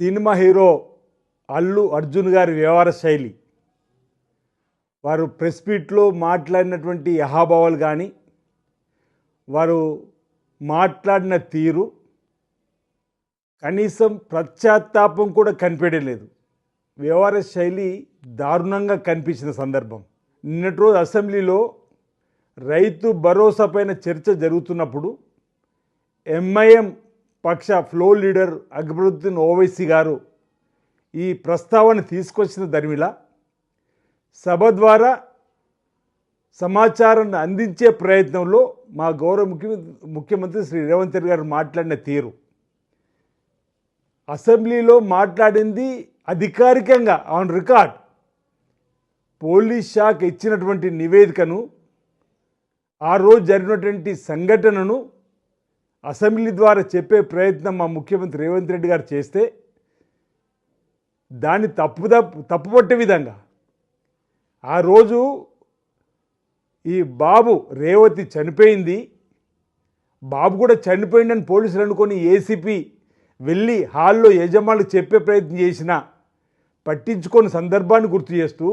Cinema hero Allu Arjun గారి వ్యవహార శైలి. వారు ప్రెస్ మీట్లో మాట్లాడినటువంటి అహాభావాలు కానీ వారు మాట్లాడిన తీరు కనీసం ప్రత్యాత్తాపం కూడా కనిపించలేదు వ్యవహార శైలి దారుణంగా కనిపించిన సందర్భం. నిన్నటి రోజు అసెంబ్లీలో రైతు భరోసా పైన చర్చ జరుగుతున్నప్పుడు ఎంఐఎం పక్ష ఫ్లో లీడర్ అక్బరుద్దీన్ ఓవైసీ గారు ఈ ప్రస్తావన తీసుకొచ్చిన దరిమిలా సభ ద్వారా సమాచారాన్ని అందించే ప్రయత్నంలో మా గౌరవ ముఖ్య ముఖ్యమంత్రి శ్రీ రేవంత్ రెడ్డి గారు మాట్లాడిన తీరు. అసెంబ్లీలో మాట్లాడింది అధికారికంగా ఆన్ రికార్డ్ పోలీస్ శాఖ ఇచ్చినటువంటి నివేదికను ఆ రోజు జరిగినటువంటి సంఘటనను అసెంబ్లీ ద్వారా చెప్పే ప్రయత్నం మా ముఖ్యమంత్రి రేవంత్ రెడ్డి గారు చేస్తే దాన్ని తప్పుద తప్పుపట్టే విధంగా. ఆ రోజు ఈ బాబు రేవతి చనిపోయింది. బాబు కూడా చనిపోయిందని పోలీసులు అనుకొని ఏసీపీ వెళ్ళి హాల్లో యజమానులు చెప్పే ప్రయత్నం చేసినా పట్టించుకొని సందర్భాన్ని గుర్తు చేస్తూ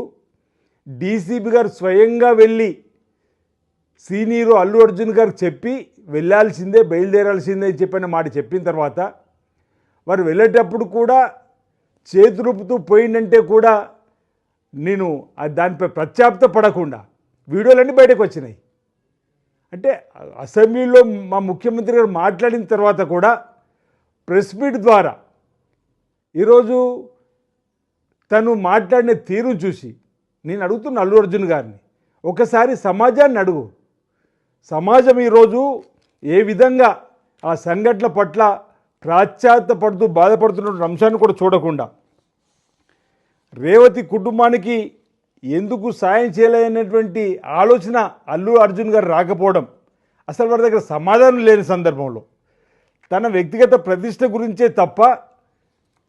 డీసీపీ గారు స్వయంగా వెళ్ళి సీనియర్ అల్లు అర్జున్ గారు చెప్పి వెళ్ళాల్సిందే బయలుదేరాల్సిందే అని చెప్పిన మాట చెప్పిన తర్వాత వారు వెళ్ళేటప్పుడు కూడా చేతులుపుతూ పోయిందంటే కూడా నేను దానిపై ప్రత్యాప్త పడకుండా వీడియోలన్నీ బయటకు వచ్చినాయి. అంటే అసెంబ్లీలో మా ముఖ్యమంత్రి గారు మాట్లాడిన తర్వాత కూడా ప్రెస్ మీట్ ద్వారా ఈరోజు తను మాట్లాడిన తీరు చూసి నేను అడుగుతున్న అల్లు అర్జున్ గారిని ఒకసారి సమాజాన్ని అడుగు. సమాజం ఈరోజు ఏ విధంగా ఆ సంఘటనల పట్ల ప్రాశ్చాత్యపడుతూ బాధపడుతున్న అంశాన్ని కూడా చూడకుండా రేవతి కుటుంబానికి ఎందుకు సాయం చేయలేనటువంటి ఆలోచన అల్లు అర్జున్ గారు రాకపోవడం అసలు వారి దగ్గర సమాధానం లేని సందర్భంలో తన వ్యక్తిగత ప్రతిష్ట గురించే తప్ప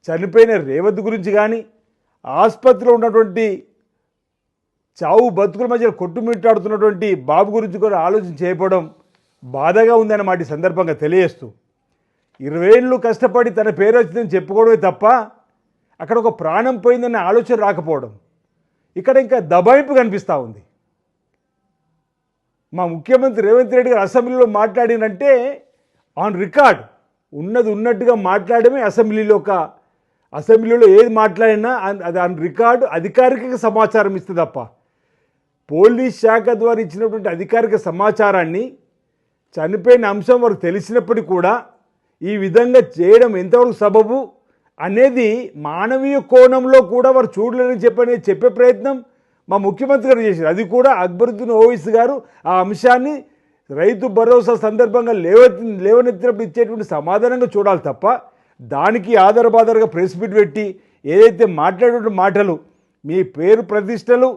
చనిపోయిన రేవతి గురించి కానీ ఆసుపత్రిలో ఉన్నటువంటి చావు బతుకుల మధ్య కొట్టుమిట్టాడుతున్నటువంటి బాబు గురించి కూడా ఆలోచన చేయకపోవడం బాధగా ఉందన్నమాట ఈ సందర్భంగా తెలియజేస్తూ. ఇరవై ఏళ్ళు కష్టపడి తన పేరు వచ్చిందని చెప్పుకోవడమే తప్ప అక్కడ ఒక ప్రాణం పోయిందనే ఆలోచన రాకపోవడం ఇక్కడ ఇంకా దబాయింపు కనిపిస్తూ ఉంది. మా ముఖ్యమంత్రి రేవంత్ రెడ్డి గారు అసెంబ్లీలో మాట్లాడినంటే ఆన్ రికార్డ్ ఉన్నది ఉన్నట్టుగా మాట్లాడమే అసెంబ్లీలో ఒక అసెంబ్లీలో ఏది మాట్లాడినా అది ఆన్ రికార్డు అధికారిక సమాచారం ఇస్తుంది తప్ప. పోలీస్ శాఖ ద్వారా ఇచ్చినటువంటి అధికారిక సమాచారాన్ని చనిపోయిన అంశం వారికి తెలిసినప్పటికీ కూడా ఈ విధంగా చేయడం ఎంతవరకు సబబు అనేది మానవీయ కోణంలో కూడా వారు చూడలేని చెప్పని చెప్పే ప్రయత్నం మా ముఖ్యమంత్రి గారు చేశారు. అది కూడా అక్బరుద్దీన్ ఓవైస్ గారు ఆ అంశాన్ని రైతు భరోసా సందర్భంగా లేవెత్తి లేవనెత్తినప్పుడు ఇచ్చేటువంటి సమాధానంగా చూడాలి తప్ప దానికి ఆధారబాధారుగా ప్రెస్ మీట్ పెట్టి ఏదైతే మాట్లాడేటువంటి మాటలు మీ పేరు ప్రతిష్టలు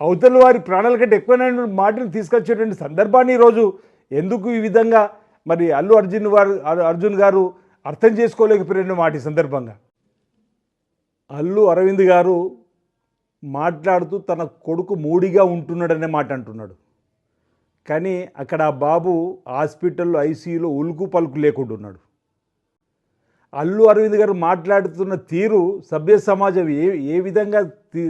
అవతల వారి ప్రాణాల కంటే ఎక్కువైన మాటలు తీసుకొచ్చేటువంటి సందర్భాన్ని ఈరోజు ఎందుకు ఈ విధంగా మరి అల్లు అర్జున్ వారు అర్జున్ గారు అర్థం చేసుకోలేకపోయిన మాట ఈ సందర్భంగా? అల్లు అరవింద్ గారు మాట్లాడుతూ తన కొడుకు మూడిగా ఉంటున్నాడనే మాట అంటున్నాడు. కానీ అక్కడ ఆ బాబు హాస్పిటల్లో ఐసీయూలో ఉలుకు పలుకు లేకుండా ఉన్నాడు అల్లు అరవింద్ గారు మాట్లాడుతున్న తీరు సభ్య సమాజం ఏ ఏ విధంగా తీ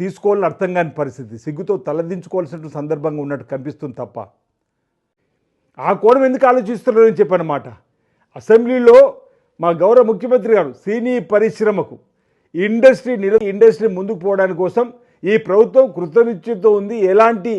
తీసుకోవాలని అర్థం కాని పరిస్థితి. సిగ్గుతో తలదించుకోవాల్సిన సందర్భంగా ఉన్నట్టు కనిపిస్తుంది తప్ప. ఆ కోణం ఎందుకు ఆలోచిస్తున్నారని చెప్పనమాట అసెంబ్లీలో మా గౌరవ ముఖ్యమంత్రి గారు సినీ పరిశ్రమకు ఇండస్ట్రీ నిల ఇండస్ట్రీ ముందుకు పోవడానికి కోసం ఈ ప్రభుత్వం కృతనిశ్చయంతో ఉంది. ఎలాంటి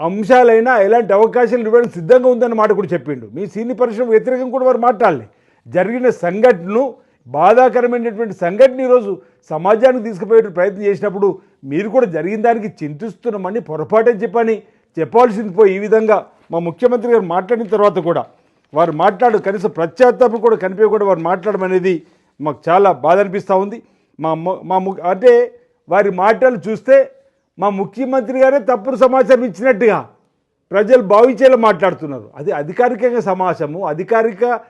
అంశాలైనా ఎలాంటి అవకాశాలు ఇవ్వడానికి సిద్ధంగా ఉందన్న మాట కూడా చెప్పిండు. మీ సినీ పరిశ్రమ వ్యతిరేకం కూడా వారు మాట్లాడలే. జరిగిన సంఘటనను బాధాకరమైనటువంటి సంఘటన ఈరోజు సమాజానికి తీసుకుపోయే ప్రయత్నం చేసినప్పుడు మీరు కూడా జరిగిన దానికి చింతిస్తున్నామని పొరపాటే చెప్పని చెప్పాల్సింది పోయి ఈ విధంగా మా ముఖ్యమంత్రి గారు మాట్లాడిన తర్వాత కూడా వారు మాట్లాడు కనీసం ప్రత్యాత్తాపం కూడా కనిపించకుండా వారు మాట్లాడడం అనేది మాకు చాలా బాధ అనిపిస్తూ ఉంది. మా ము- మా ము అంటే వారి మాటలు చూస్తే మా ముఖ్యమంత్రి గారే తప్పుడు సమాచారం ఇచ్చినట్టుగా ప్రజలు భావించేలా మాట్లాడుతున్నారు. అది అధికారికంగా సమాజము అధికారిక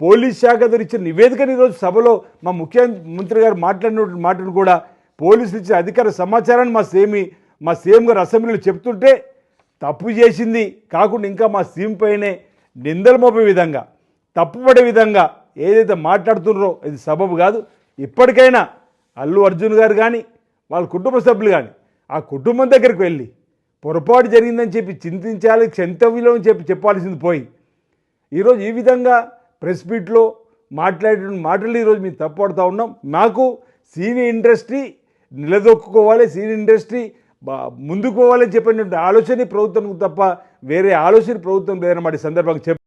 పోలీస్ శాఖ ద్వారా ఇచ్చిన నివేదికను ఈరోజు సభలో మా ముఖ్యమంత్రి గారు మాట్లాడిన మాటను కూడా పోలీసులు ఇచ్చిన అధికార సమాచారాన్ని మా సేమి మా సీఎం గారు అసెంబ్లీలో చెప్తుంటే తప్పు చేసింది కాకుండా ఇంకా మా సీఎం పైనే నిందలు మోపే విధంగా తప్పుపడే విధంగా ఏదైతే మాట్లాడుతున్నారో ఇది సబబు కాదు. ఇప్పటికైనా అల్లు అర్జున్ గారు కానీ వాళ్ళ కుటుంబ సభ్యులు కానీ ఆ కుటుంబం దగ్గరికి వెళ్ళి పొరపాటు జరిగిందని చెప్పి చింతించాలి క్షంతవ్యులు అని చెప్పి చెప్పాల్సింది పోయి ఈరోజు ఈ విధంగా ప్రెస్ మీట్లో మాట్లాడిన మాటలు ఈరోజు మేము తప్పడుతూ ఉన్నాం. మాకు సినీ ఇండస్ట్రీ నిలదొక్కుకోవాలి సినీ ఇండస్ట్రీ ముందుకు పోవాలని చెప్పినటువంటి ఆలోచన ప్రభుత్వం తప్ప వేరే ఆలోచన ప్రభుత్వం లేదన్నమాట ఈ సందర్భంగా చెప్